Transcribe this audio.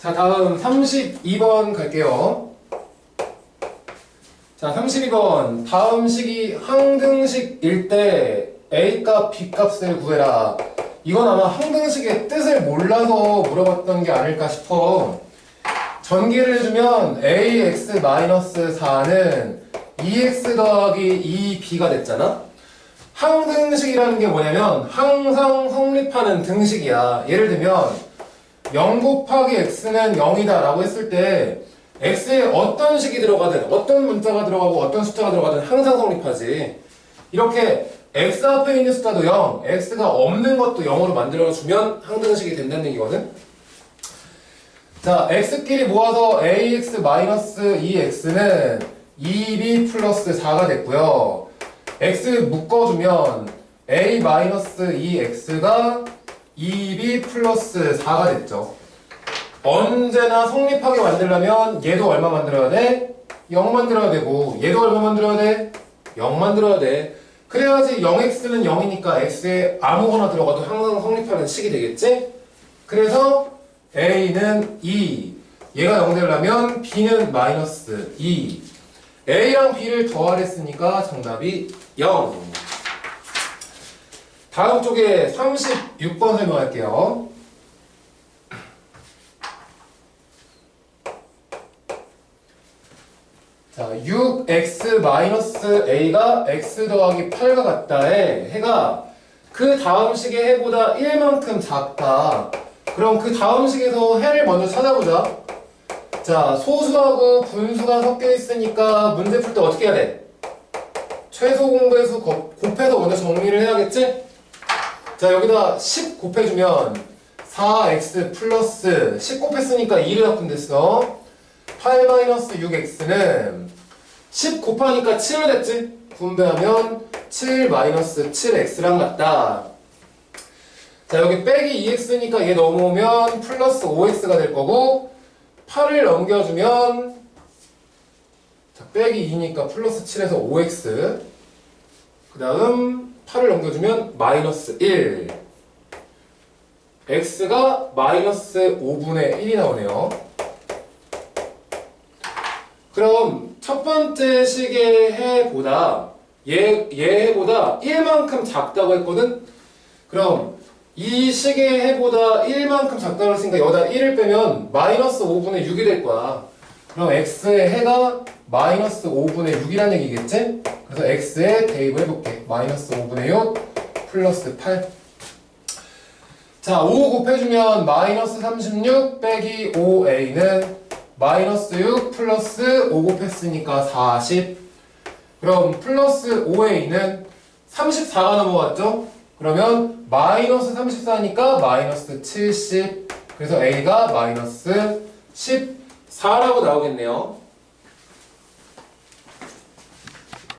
자, 다음 32번 갈게요. 자, 32번. 다음 식이 항등식일 때 A값, B값을 구해라. 이건 아마 항등식의 뜻을 몰라서 물어봤던 게 아닐까 싶어. 전기를 해주면 AX-4는 2X 더하기 2B가 됐잖아? 항등식이라는 게 뭐냐면 항상 성립하는 등식이야. 예를 들면 0 곱하기 x는 0이다 라고 했을 때 x에 어떤 식이 들어가든 어떤 문자가 들어가고 어떤 숫자가 들어가든 항상 성립하지. 이렇게 x 앞에 있는 숫자도 0 x가 없는 것도 0으로 만들어주면 항등식이 된다는 얘기거든? 자 x끼리 모아서 ax-2x는 2b 플러스 4가 됐고요. x 묶어주면 a-2x가 2b 플러스 4가 됐죠. 언제나 성립하게 만들려면 얘도 얼마 만들어야 돼? 0 만들어야 되고 얘도 얼마 만들어야 돼? 0 만들어야 돼. 그래야지 0x는 0이니까 x에 아무거나 들어가도 항상 성립하는 식이 되겠지? 그래서 a는 2 얘가 0 되려면 b는 마이너스 2 a랑 b를 더하랬으니까 정답이 0 다음 쪽에 36번 설명할게요. 자, 6x-a가 x 더하기 8과 같다에 해가 그 다음 식의 해보다 1만큼 작다. 그럼 그 다음 식에서 해를 먼저 찾아보자. 자, 소수하고 분수가 섞여 있으니까 문제 풀 때 어떻게 해야 돼? 최소 공배수 곱- 곱해서 먼저 정리를 해야겠지? 자 여기다 10 곱해주면 4x 플러스 10 곱했으니까 2를 바꾼 됐어. 8 마이너스 6x는 10 곱하니까 7로 됐지? 분배하면 7 마이너스 7x랑 같다. 자 여기 빼기 2x니까 얘 넘어오면 플러스 5x가 될 거고 8을 넘겨주면 자 빼기 2니까 플러스 7에서 5x 그 다음 8을 넘겨주면 마이너스 1 x가 마이너스 5분의 1이 나오네요. 그럼 첫 번째 식의 해보다 얘, 얘 해보다 1만큼 작다고 했거든? 그럼 이 식의 해보다 1만큼 작다고 했으니까 여기다 1을 빼면 마이너스 5분의 6이 될 거야. 그럼 x의 해가 마이너스 5분의 6이라는 얘기겠지? 그래서 x에 대입을 해볼게. 마이너스 5분의 6 플러스 8. 자, 5 곱해주면 마이너스 36 빼기 5a는 마이너스 6 플러스 5 곱했으니까 40. 그럼 플러스 5a는 34가 넘어갔죠? 그러면 마이너스 34니까 마이너스 70. 그래서 a가 마이너스 14라고 나오겠네요.